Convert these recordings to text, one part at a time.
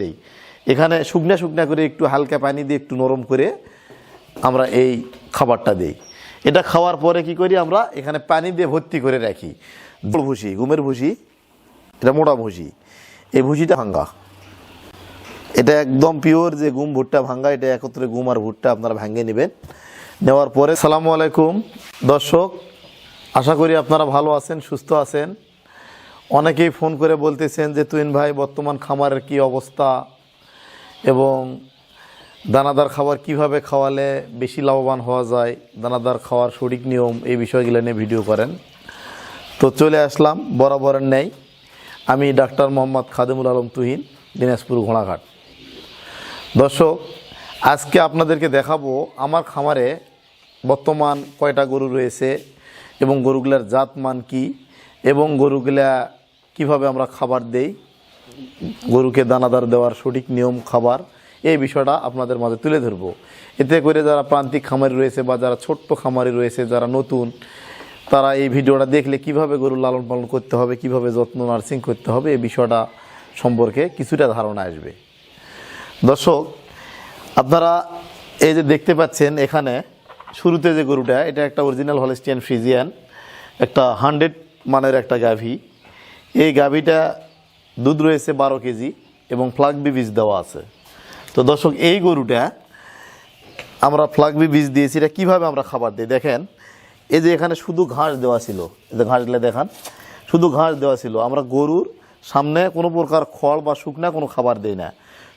দেই। এখানে শুকনা শুকনা করে একটু হালকা পানি দিয়ে একটু নরম করে আমরা এই খাবারটা দেই। এটা খাওয়ার পরে কি করি আমরা, এখানে পানি দিয়ে ভর্তি করে রাখি। ভুসি, গুমের ভুসি, এটা মোটা ভুসি। এই ভুসিটা ভাঙ্গা। এটা একদম পিওর যে গুম ভুট্টা ভাঙ্গা, এটা একত্রে গুম আর ভুট্টা আপনারা ভাঙ্গে নেবেন। নেওয়ার পরে সালামু আলাইকুম। দর্শক, আশা করি আপনারা ভালো আছেন, সুস্থ আছেন। অনেকেই ফোন করে বলতেছেন যে, তুইন ভাই, বর্তমান খামারের কি অবস্থা? এবং দানাদার খাবার কীভাবে খাওয়ালে বেশি লাভবান হওয়া যায়? দানাদার খাওয়ার সঠিক নিয়ম এই বিষয়গুলো নিয়ে ভিডিও করেন। তো চলে আসলাম, বরাবরের নেই আমি ডাক্তার মোহাম্মদ খাদেমুল আলম তুহিন, দিনাজপুর ঘোড়াঘাট। দর্শক, আজকে আপনাদেরকে দেখাবো, আমার খামারে বর্তমান কয়টা গরু রয়েছে এবং গরুগুলার জাত মান কি এবং গরুগুলা কীভাবে আমরা খাবার দেই, গরুকে দানাদার দেওয়ার সঠিক নিয়ম, খাবার, এই বিষয়টা আপনাদের মাঝে তুলে ধরবো। এতে করে যারা প্রান্তিক খামারি রয়েছে বা যারা ছোট্ট খামারি রয়েছে, যারা নতুন, তারা এই ভিডিওটা দেখলে কীভাবে গরু লালন পালন করতে হবে, কীভাবে যত্ন নার্সিং করতে হবে, এই বিষয়টা সম্পর্কে কিছুটা ধারণা আসবে। দর্শক, আপনারা এই যে দেখতে পাচ্ছেন এখানে, শুরুতে যে গরুটা, এটা একটা অরিজিনাল হলেস্টিয়ান ফ্রিজিয়ান একটা হান্ড্রেড মানের একটা গাভী। এই গাভীটা দুধ রয়েছে বারো কেজি এবং ফ্লাগবি বীজ দেওয়া আছে। তো দর্শক, এই গরুটা আমরা ফ্লাগবি বীজ দিয়েছি, এটা কীভাবে আমরা খাবার দিই? দেখেন, এই যে এখানে শুধু ঘাস দেওয়া ছিল, এই যে ঘাস দিলে দেখান, শুধু ঘাস দেওয়া ছিল। আমরা গরুর সামনে কোনো প্রকার খড় বা শুকনা কোনো খাবার দেই না,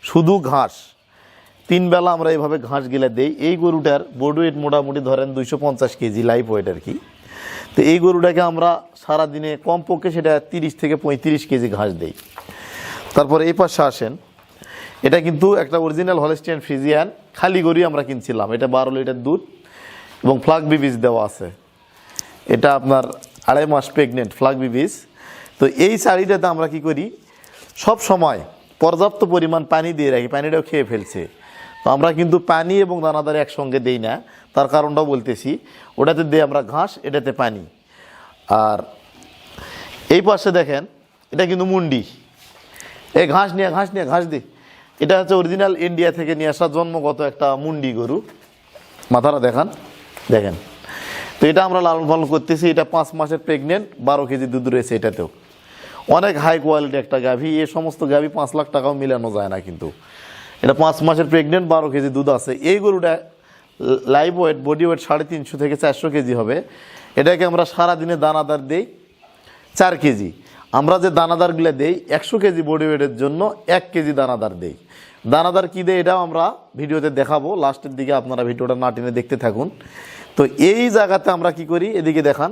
শুধু ঘাস। তিন বেলা আমরা এইভাবে ঘাস গিলা দেই। এই গরুটার বডি ওয়েট মোটামুটি ধরেন দুইশো পঞ্চাশ কেজি লাইফ ওয়েট আর কি। তো এই গরুটাকে আমরা সারা দিনে কমপক্ষে সেটা তিরিশ থেকে পঁয়ত্রিশ কেজি ঘাস দেই। তারপরে এই পাশে আসেন। এটা কিন্তু একটা অরিজিনাল হলেস্টিয়ান ফ্রিজিয়ান খালি গরুই আমরা কিনছিলাম। এটা বারো লিটার দুধ এবং ফ্লাগ বিবিজ দেওয়া আছে। এটা আপনার আড়াই মাস প্রেগনেন্ট ফ্লাগ বিবিজ তো এই শাড়িটাতে আমরা কি করি? সব সময় পর্যাপ্ত পরিমাণ পানি দিয়ে রাখি। পানিটাও খেয়ে ফেলছে। আমরা কিন্তু পানি এবং দানাদার একসঙ্গে দেই না। তার কারণটাও বলতেছি, ওটাতে দিই আমরা ঘাস, এটাতে পানি। আর এই পাশে দেখেন, এটা কিন্তু মুন্ডি। এই ঘাস নিয়ে ঘাস নিয়ে, ঘাস দি। এটা হচ্ছে অরিজিনাল ইন্ডিয়া থেকে নিয়ে আসা জন্মগত একটা মুন্ডি গরু। মাথাটা দেখান। দেখেন। তো এটা আমরা লালন পালন করতেছি, এটা পাঁচ মাসের প্রেগনেন্ট বারো কেজি দুধ রয়েছে এটাতেও। অনেক হাই কোয়ালিটি একটা গাভী, এ সমস্ত গাভী পাঁচ লাখ টাকাও মিলানো যায় না কিন্তু। এটা পাঁচ মাসের প্রেগনেন্ট বারো কেজি দুধ আছে। এই গরুটা লাইভ ওয়েট বডি ওয়েট সাড়ে তিনশো থেকে চারশো কেজি হবে। এটাকে আমরা সারা দিনে দানাদার দেই চার কেজি। আমরা যে দানাদারগুলো দেই, একশো কেজি বডি ওয়েটের জন্য এক কেজি দানাদার দেই। দানাদার কী দেয় এটাও আমরা ভিডিওতে দেখাবো। লাস্টের দিকে আপনারা ভিডিওটা না টেনে দেখতে থাকুন। তো এই জায়গাতে আমরা কি করি? এদিকে দেখান।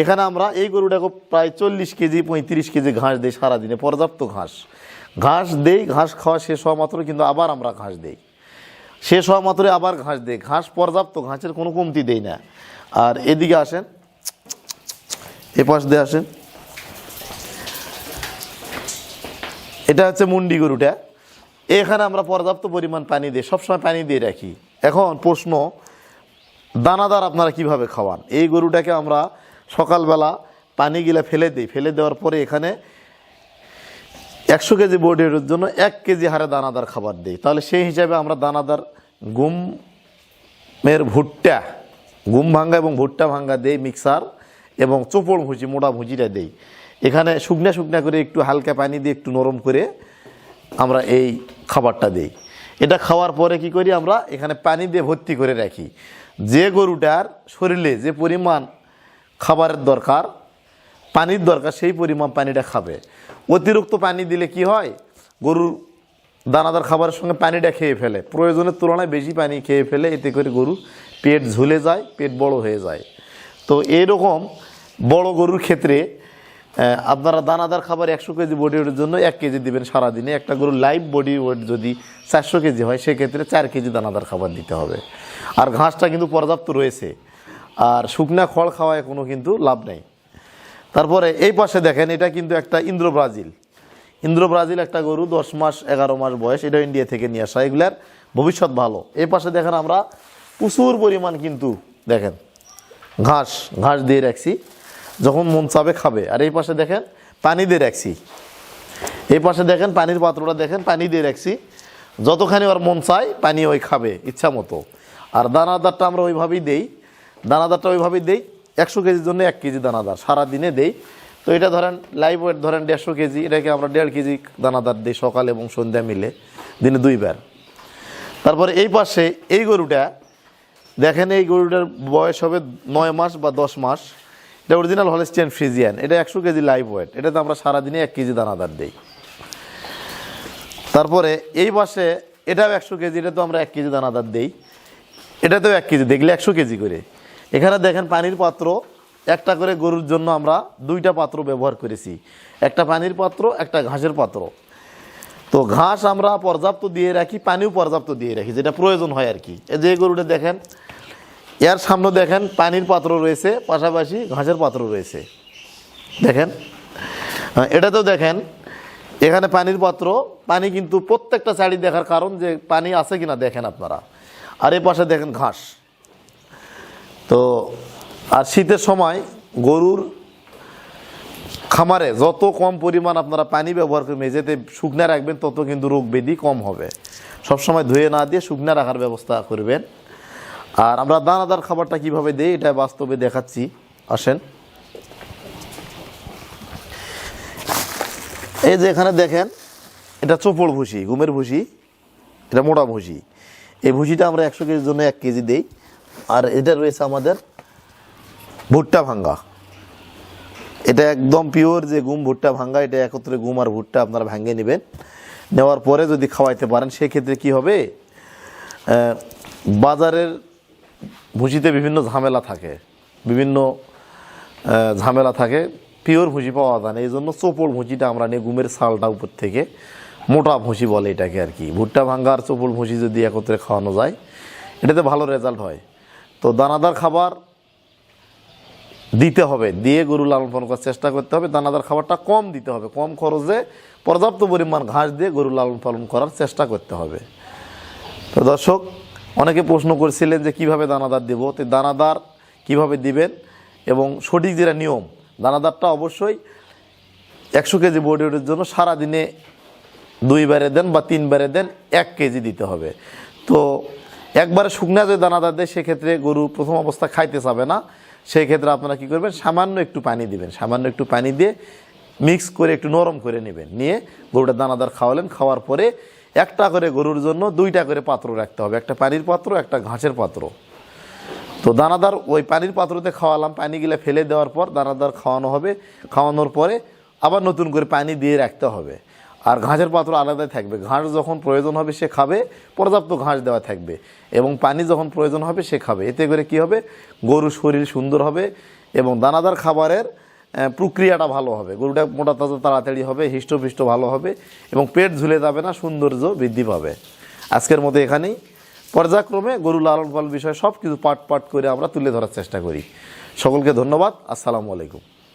এখানে আমরা এই গরুটাকে প্রায় চল্লিশ কেজি, পঁয়ত্রিশ কেজি ঘাস দিই সারাদিনে, পর্যাপ্ত ঘাস। ঘাস দেই, ঘাস খাওয়া শেষ হওয়া মাত্র কিন্তু আবার আমরা ঘাস দেই। শেষ হওয়া মাত্রই আবার ঘাস দেই। ঘাস পর্যাপ্ত, ঘাসের কোনো কমতি দেই না। আর এদিকে আসেন। এ পাশ দিয়ে আসেন। এটা হচ্ছে মুন্ডি গরুটা। এখানে আমরা পর্যাপ্ত পরিমাণ পানি দিই সবসময় পানি দিয়ে রাখি। এখন প্রশ্ন, দানাদার আপনারা কীভাবে খাওয়ান? এই গরুটাকে আমরা সকালবেলা পানি গিলা ফেলে দিই। ফেলে দেওয়ার পরে এখানে একশো কেজি বোর্ডের জন্য এক কেজি হারে দানাদার খাবার দিই। তাহলে সেই হিসাবে আমরা দানাদার গুমের ভুট্টা, গুম ভাঙ্গা এবং ভুট্টা ভাঙ্গা দেই মিক্সার এবং চোপড় ভুজি মোটা ভুজিটা দেই। এখানে শুকনা শুকনা করে একটু হালকা পানি দিয়ে একটু নরম করে আমরা এই খাবারটা দিই। এটা খাওয়ার পরে কি করি আমরা, এখানে পানি দিয়ে ভর্তি করে রাখি। যে গরুটার শরীরে যে পরিমাণ খাবারের দরকার পানির দরকার, সেই পরিমাণ পানিটা খাবে। অতিরিক্ত পানি দিলে কি হয়? গরুর দানাদার খাবারের সঙ্গে পানিটা খেয়ে ফেলে। প্রয়োজনের তুলনায় বেশি পানি খেয়ে ফেলে, এতে করে গরু পেট ঝুলে যায়, পেট বড় হয়ে যায়। তো এরকম বড় গরুর ক্ষেত্রে আপনারা দানাদার খাবার একশো কেজি বডি ওয়েটের জন্য এক কেজি দিবেন সারাদিনে। একটা গরুর লাইভ বডি ওয়েট যদি চারশো কেজি হয়, সেক্ষেত্রে চার কেজি দানাদার খাবার দিতে হবে। আর ঘাসটা কিন্তু পর্যাপ্ত রয়েছে। আর শুকনা খড় খাওয়ায় কোনো কিন্তু লাভ নেই। তারপরে এই পাশে দেখেন, এটা কিন্তু একটা ইন্দ্র ব্রাজিল। ইন্দ্র ব্রাজিল একটা গরু, দশ মাস, এগারো মাস বয়স এটা ইন্ডিয়া থেকে নিয়ে আসা। এগুলার ভবিষ্যৎ ভালো। এই পাশে দেখেন আমরা, প্রচুর পরিমাণ কিন্তু দেখেন, ঘাস ঘাস দিয়ে রাখছি। যখন মন চাবে খাবে। আর এই পাশে দেখেন, পানি দিয়ে রাখছি। এই পাশে দেখেন, পানির পাত্রটা দেখেন, পানি দিয়ে রাখছি। যতখানি ওর মন চায়, পানি ওই খাবে, ইচ্ছা মতো। আর দানাদারটা আমরা ওইভাবেই দেই। দানাদারটা ওইভাবেই দেই একশো কেজির জন্য এক কেজি দানাদার সারা দিনে দেই। তো এটা ধরেন লাইভ ওয়েট ধরেন দেড়শো কেজি, এটাকে আমরা দেড় কেজি দানাদার দিই সকাল এবং সন্ধ্যা মিলে, দিনে দুইবার। তারপরে এই পাশে এই গরুটা, দেখেন এই গরুটার বয়স হবে নয় মাস বা দশ মাস। এটা অরিজিনাল হলেস্টিয়ান ফ্রিজিয়ান এটা একশো কেজি লাইভ ওয়েট এটাতে আমরা সারাদিনে এক কেজি দানাদার দিই। তারপরে এই পাশে এটাও একশো কেজি এটা তো আমরা এক কেজি দানাদার দিই। এটাতেও এক কেজি, দেখলে একশো কেজি করে। এখানে দেখেন পানির পাত্র, একটা করে গরুর জন্য আমরা দুইটা পাত্র ব্যবহার করেছি। একটা পানির পাত্র, একটা ঘাসের পাত্র। তো ঘাস আমরা পর্যাপ্ত দিয়ে রাখি, পানিও পর্যাপ্ত দিয়ে রাখি, যেটা প্রয়োজন হয় আর কি। যে গরুটা দেখেন, এর সামনে দেখেন পানির পাত্র রয়েছে, পাশাপাশি ঘাসের পাত্র রয়েছে। দেখেন এটা তো দেখেন, এখানে পানির পাত্র, পানি কিন্তু প্রত্যেকটা শাড়ি দেখার কারণ যে পানি আছে কিনা দেখেন আপনারা। আর এই পাশে দেখেন ঘাস। তো আর শীতের সময় গরুর খামারে যত কম পরিমাণ আপনারা পানি ব্যবহার করে মেঝেতে শুকনা রাখবেন, তত কিন্তু রোগ ব্যাধি কম হবে। সবসময় ধুয়ে না দিয়ে শুকনা রাখার ব্যবস্থা করবেন। আর আমরা দানাদার খাবারটা কীভাবে দিই, এটা বাস্তবে দেখাচ্ছি। আসেন। এই যে এখানে দেখেন, এটা চোপড় ভুসি, ঘুমের ভুসি, এটা মোটা ভুসি। এই ভুসিটা আমরা একশো কেজির জন্য এক কেজি দেই। আর এটা রয়েছে আমাদের ভুট্টা ভাঙ্গা। এটা একদম পিওর যে গুম ভুট্টা ভাঙ্গা, এটা একত্রে গুম আর ভুট্টা আপনারা ভাঙ্গে নেবেন। নেওয়ার পরে যদি খাওয়াইতে পারেন, সেক্ষেত্রে কি হবে? বাজারের ভুসিতে বিভিন্ন ঝামেলা থাকে। বিভিন্ন ঝামেলা থাকে। পিওর ভুসি পাওয়া যায় না। এই জন্য চোপড় ভুসিটা আমরা নিই গুমের ছালটা উপর থেকে। মোটা ভুসি বলে এটাকে আর কি। ভুট্টা ভাঙ্গা আর চোপড় ভুসি যদি একত্রে খাওয়ানো যায়, এটাতে ভালো রেজাল্ট হয়। তো দানাদার খাবার দিতে হবে, দিয়ে গরু লালন পালন করার চেষ্টা করতে হবে। দানাদার খাবারটা কম দিতে হবে, কম খরচে পর্যাপ্ত পরিমাণ ঘাস দিয়ে গরু লালন পালন করার চেষ্টা করতে হবে। তো দর্শক, অনেকে প্রশ্ন করছিলেন যে কীভাবে দানাদার দেবো? তো দানাদার কীভাবে দিবেন? এবং সঠিক যেটা নিয়ম, দানাদারটা অবশ্যই একশো কেজি বডি জন্য সারাদিনে দুইবারে দেন বা তিনবারে দেন, এক কেজি দিতে হবে। তো একবারে শুকনা যে দানাদার দেয়, সেক্ষেত্রে গরু প্রথম অবস্থা খাইতে চাবে না। সেই ক্ষেত্রে আপনারা কি করবেন? সামান্য একটু পানি দিবেন। সামান্য একটু পানি দিয়ে মিক্স করে একটু নরম করে নেবেন। নিয়ে গরুটা দানাদার খাওয়ালেন। খাওয়ার পরে একটা করে গরুর জন্য দুইটা করে পাত্র রাখতে হবে। একটা পানির পাত্র, একটা ঘাসের পাত্র। তো দানাদার ওই পানির পাত্রতে খাওয়ালাম। পানিগুলো ফেলে দেওয়ার পর দানাদার খাওয়ানো হবে। খাওয়ানোর পরে আবার নতুন করে পানি দিয়ে রাখতে হবে। আর ঘাসের পাত্র আলাদাই থাকবে। ঘাস যখন প্রয়োজন হবে, সে খাবে। পর্যাপ্ত ঘাস দেওয়া থাকবে। এবং পানি যখন প্রয়োজন হবে, সে খাবে। এতে করে কি হবে? গরুর শরীর সুন্দর হবে এবং দানাদার খাবারের প্রক্রিয়াটা ভালো হবে। গরুটা মোটা তাজা তাড়াতাড়ি হবে, হৃষ্টপুষ্ট ভালো হবে এবং পেট ঝুলে যাবে না, সৌন্দর্য বৃদ্ধি পাবে। আজকের মতো এখানেই। পর্যায়ক্রমে গরু লালন পালন বিষয়ে সব কিছু পাট পাট করে আমরা তুলে ধরার চেষ্টা করি। সকলকে ধন্যবাদ। আসসালামু আলাইকুম।